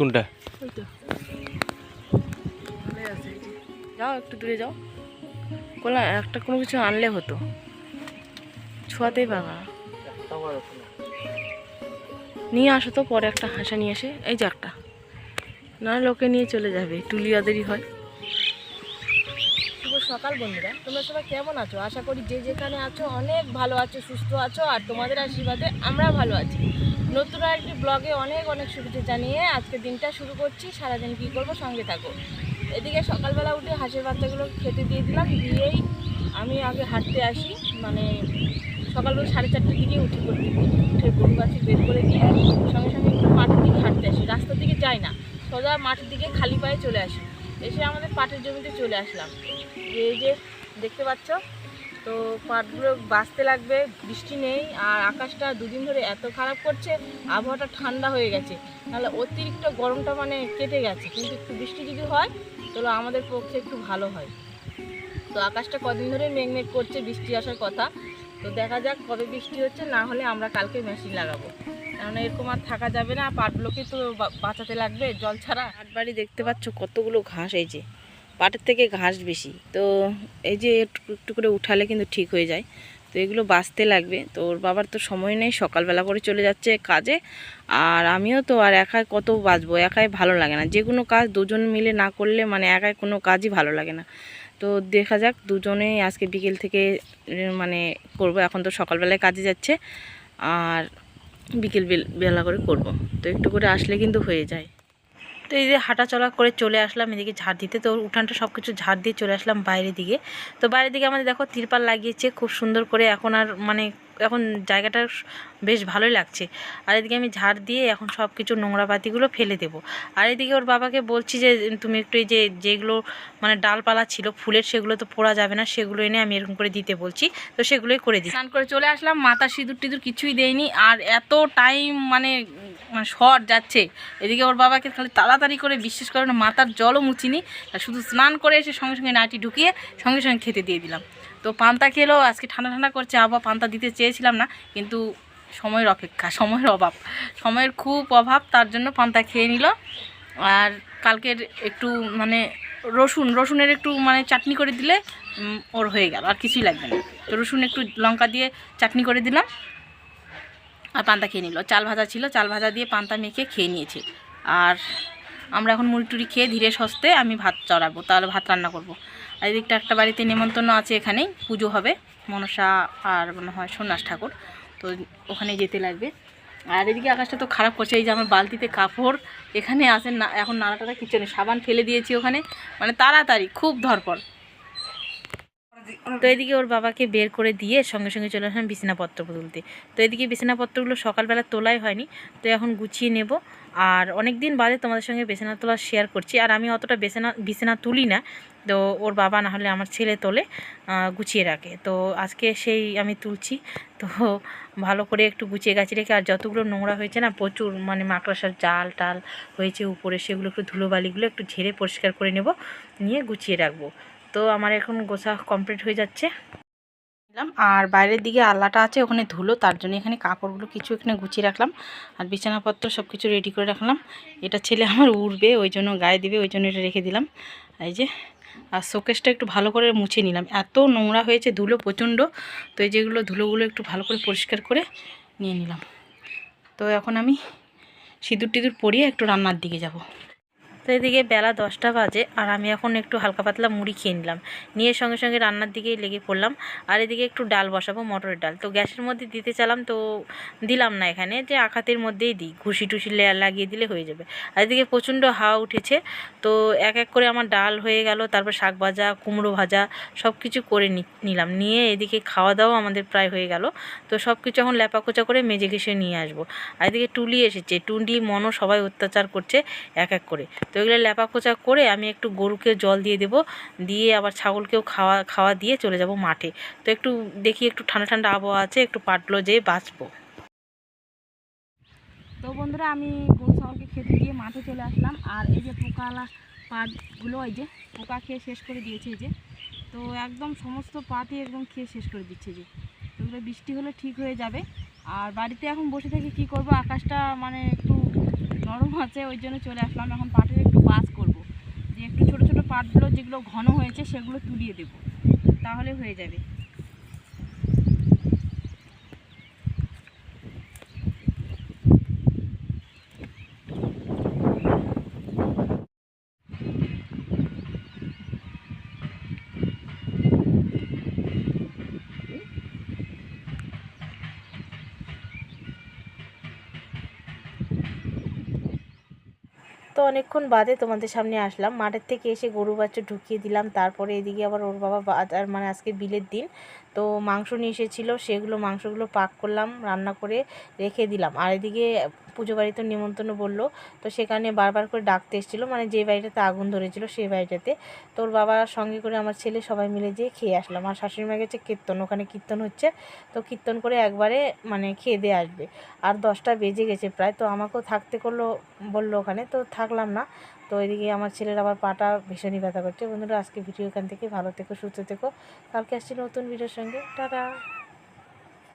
কোনটা। যাও, একটু দূরে যাও। কোলা একটা কোনো কিছু আনলে হতো। ছোঁয়াতেই বাবা নিয়ে আসো তো, পরে একটা হাসা নিয়ে এসে। এই যে একটা। না লোকে নিয়ে চলে যাবে। টুলিয়াদেরই হয়। সকাল বন্ধুরা। তোমরা সবাই কেমন আছো? আশা করি যে যেখানে আছো অনেক ভালো আছো, সুস্থ আছো, আর তোমাদের আশীর্বাদে আমরা ভালো আছি। নতুন একটি ব্লগে অনেক অনেক শুভেচ্ছা জানিয়ে আজকে দিনটা শুরু করছি। সারাদিন কী করব সঙ্গে থাকো। এদিকে সকালবেলা উঠে হাঁসের বাচ্চাগুলো খেতে দিয়ে দিলাম। দিয়েই আমি আগে হাঁটতে আসি। মানে সকালবেলা সাড়ে চারটের দিকে উঠে পড়তে উঠে গরু গাছে বের করে দিয়ে সঙ্গে সঙ্গে একটু মাঠের দিকে হাঁটতে আসি। রাস্তার দিকে যাই না। সোজা মাঠের দিকে খালি পায়ে চলে আসি। এসে আমাদের পাটের জমিতে চলে আসলাম। এই যে দেখতে পাচ্ছ, তো পাটগুলো বাঁচতে লাগবে, বৃষ্টি নেই, আর আকাশটা দুদিন ধরে এত খারাপ করছে, আবহাওয়াটা ঠান্ডা হয়ে গেছে। তাহলে অতিরিক্ত গরমটা মানে কেটে গেছে, কিন্তু একটু বৃষ্টি যদি হয়, তাহলে আমাদের পক্ষে একটু ভালো হয়। তো আকাশটা কদিন ধরে মেঘ মেঘ করছে, বৃষ্টি আসার কথা। তো দেখা যাক কবে বৃষ্টি হচ্ছে, না হলে আমরা কালকে মেশিন লাগাবো। কারণ এরকম আর থাকা যাবে না, পাটগুলোকে তো বাঁচাতে লাগবে, জল ছাড়া। পাট বাড়ি দেখতে পাচ্ছ কতগুলো ঘাস, এই যে, পাটের থেকে ঘাস বেশি। তো এই যে একটু করে উঠালে কিন্তু ঠিক হয়ে যায়। তো এগুলো বাঁচতে লাগবে। তো ওর বাবার তো সময় নেই, সকালবেলা করে চলে যাচ্ছে কাজে। আর আমিও তো আর একাই কত বাঁচবো, একাই ভালো লাগে না। যে কোনো কাজ দুজন মিলে না করলে মানে একাই কোনো কাজই ভালো লাগে না। তো দেখা যাক, দুজনেই আজকে বিকেল থেকে মানে করব। এখন তো সকালবেলায় কাজে যাচ্ছে। আর বিকেল বেলা করে করব। তো একটু করে আসলে কিন্তু হয়ে যায়। তো এই যে হাঁটাচলা করে চলে আসলাম, এদিকে ঝাড় দিতে। তো উঠানটা সব কিছু ঝাড় দিয়ে চলে আসলাম বাইরের দিকে। তো বাইরের দিকে আমাদের দেখো তিরপাল লাগিয়েছে, খুব সুন্দর করে এখন আর মানে এখন জায়গাটা বেশ ভালোই লাগছে। আর এদিকে আমি ঝাড় দিয়ে এখন সব কিছু নোংরা পাতিগুলো ফেলে দেবো। আর এদিকে ওর বাবাকে বলছি যে, তুমি একটু এই যে, যেগুলো মানে ডালপালা ছিল, ফুলের সেগুলো তো পোড়া যাবে না, সেগুলো এনে আমি এরকম করে দিতে বলছি। তো সেগুলোই করে দিই। স্নান করে চলে আসলাম, মাথা সিঁদুর টিঁদুর কিছুই দেয়নি। আর এত টাইম মানে শর্ট যাচ্ছে। এদিকে ওর বাবাকে খালি তাড়াতাড়ি করে বিশ্বাস করে না, মাথার জলও মুছিনি। আর শুধু স্নান করে এসে সঙ্গে সঙ্গে নাটি ঢুকিয়ে সঙ্গে সঙ্গে খেতে দিয়ে দিলাম। তো পান্তা খেলো, আজকে ঠান্ডা ঠান্ডা করছে আবার পান্তা দিতে চেয়েছিলাম না, কিন্তু সময়ের অপেক্ষা, সময়ের অভাব। সময়ের খুব অভাব, তার জন্য পান্তা খেয়ে নিল। আর কালকের একটু মানে রসুন, রসুনের একটু মানে চাটনি করে দিলে ওর হয়ে গেল, আর কিছুই লাগবে না। তো রসুন একটু লঙ্কা দিয়ে চাটনি করে দিলাম। আর পান্তা খেয়ে নিল। চাল ভাজা ছিল, চাল ভাজা দিয়ে পান্তা মেখে খেয়ে নিয়েছে। আর আমরা এখন মুড়ি টুড়ি খেয়ে ধীরে সস্তে আমি ভাত চড়াবো, তাহলে ভাত রান্না করব। আর এদিকটা একটা বাড়িতে নেমন্তন্ন আছে এখানেই, পুজো হবে, মনসা আর মনে হয় সন্ন্যাস ঠাকুর, তো ওখানে যেতে লাগবে। আর এদিকে আকাশটা তো খারাপ করছে, এই যে আমার বালতিতে কাপড়, এখানে আসেন না, এখন নাড়াটাটা কিছু নেই সাবান ফেলে দিয়েছি ওখানে মানে তাড়াতাড়ি, খুব ধরপর। তো এদিকে ওর বাবাকে বের করে দিয়ে সঙ্গে সঙ্গে চলে আসলাম বিছানাপত্র তুলতে। তো এদিকে বিছানাপত্রগুলো সকালবেলা তোলাই হয়নি, তো এখন গুছিয়ে নেব। আর অনেক দিন বাদে তোমাদের সঙ্গে বিছানা তোলা শেয়ার করছি। আর আমি অতটা বিছানা বিছানা তুলি না, তো ওর বাবা না হলে আমার ছেলে তোলে গুছিয়ে রাখে। তো আজকে সেই আমি তুলছি। তো ভালো করে একটু গুছিয়ে গাছি রেখে, আর যতগুলো নোংরা হয়েছে না, প্রচুর মানে মাকড়সার জাল টাল হয়েছে উপরে, সেগুলো একটু ধুলোবালিগুলো একটু ঝেড়ে পরিষ্কার করে নেব, নিয়ে গুছিয়ে রাখব। তো আমার এখন গোছা কমপ্লিট হয়ে যাচ্ছে। নিলাম। আর বাইরের দিকে আল্লাটা আছে, ওখানে ধুলো, তার জন্য এখানে কাপড়গুলো কিছু এখানে গুছিয়ে রাখলাম। আর বিছানাপত্র সব কিছু রেডি করে রাখলাম। এটা ছেলে আমার উড়বে, ওই জন্য গায়ে দিবে, ওই জন্য এটা রেখে দিলাম। এই যে, আর শোকেসটা একটু ভালো করে মুছে নিলাম। এত নোংরা হয়েছে ধুলো প্রচণ্ড, তো এই যেগুলো ধুলোগুলো একটু ভালো করে পরিষ্কার করে নিয়ে নিলাম। তো এখন আমি সিঁদুর টিঁদুর পরিয়ে একটু রান্নার দিকে যাব। তো এদিকে বেলা দশটা বাজে আর আমি এখন একটু হালকা পাতলা মুড়ি খেয়ে নিলাম। নিয়ে সঙ্গে সঙ্গে রান্নার দিকেই লেগে পড়লাম। আর এদিকে একটু ডাল বসাবো, মটরের ডাল। তো গ্যাসের মধ্যে দিতে চালাম তো দিলাম না এখানে, যে আখাতের মধ্যেই দিই। ঘুষি টুসি লাগিয়ে দিলে হয়ে যাবে। আর এদিকে প্রচণ্ড হাওয়া উঠেছে। তো এক এক করে আমার ডাল হয়ে গেল, তারপর শাক ভাজা, কুমড়ো ভাজা সব কিছু করে নিলাম। নিয়ে এদিকে খাওয়া দাওয়া আমাদের প্রায় হয়ে গেল। তো সব কিছু এখন ল্যাপাকোচা করে মেজে ঘেসে নিয়ে আসব। আর এদিকে টুলি এসেছে। টুলি মনও সবাই অত্যাচার করছে এক এক করে। তো এগুলো ল্যাপাকোচা করে আমি একটু গরুকে জল দিয়ে দেবো। দিয়ে আবার ছাগলকেও খাওয়া খাওয়া দিয়ে চলে যাব মাঠে। তো একটু দেখি একটু ঠান্ডা ঠান্ডা আবহাওয়া আছে, একটু পাটলো যেয়ে বাঁচবো। তো বন্ধুরা, আমি গরু ছাগলকে খেতে দিয়ে মাঠে চলে আসলাম। আর এই যে পোকালা পাটগুলো এই যে পোকা খেয়ে শেষ করে দিয়েছে যে। তো একদম সমস্ত পাটই একদম খেয়ে শেষ করে দিচ্ছে যে। তো বৃষ্টি হলে ঠিক হয়ে যাবে। আর বাড়িতে এখন বসে থেকে কি করব? আকাশটা মানে একটু নরম আছে, ওই জন্য চলে আসলাম। এখন পাটের একটু বাস করব। যে একটু ছোট ছোট পাটগুলো যেগুলো ঘন হয়েছে, সেগুলো তুলিয়ে দেব। তাহলে হয়ে যাবে। তো অনেকক্ষণ বাদে তোমাদের সামনে আসলাম। মাঠের থেকে এসে গরু বাচ্চা ঢুকিয়ে দিলাম। তারপরে এদিকে আবার ওর বাবা বাজার মানে আজকে বিলের দিন। তো মাংস নিয়ে এসেছিল, সেগুলো মাংসগুলো পাক করলাম, রান্না করে রেখে দিলাম। আর এদিকে পুজো বাড়িতে নিমন্ত্রণ বলল, তো সেখানে বারবার করে ডাকতে এসেছিল। মানে যে বাড়িটাতে আগুন ধরেছিল সেই বাড়িটাতে। তো ওর বাবার সঙ্গে করে আমার ছেলে সবাই মিলে যেয়ে খেয়ে আসলাম। আর শাশুড়ি মা গেছে কীর্তন, ওখানে কীর্তন হচ্ছে। তো কীর্তন করে একবারে মানে খেয়ে দিয়ে আসবে। আর দশটা বেজে গেছে প্রায়। তো আমাকেও থাকতে করল, বলল ওখানে। তো থাকলাম না। তো এদিকে আমার ছেলের আবার পাটা ভীষণই ব্যথা করছে। বন্ধুরা, আজকে ভিডিও এখান থেকে ভালো থেকো, সুস্থ থেকো। কালকে আসছি নতুন ভিডিওর সঙ্গে। টাটা!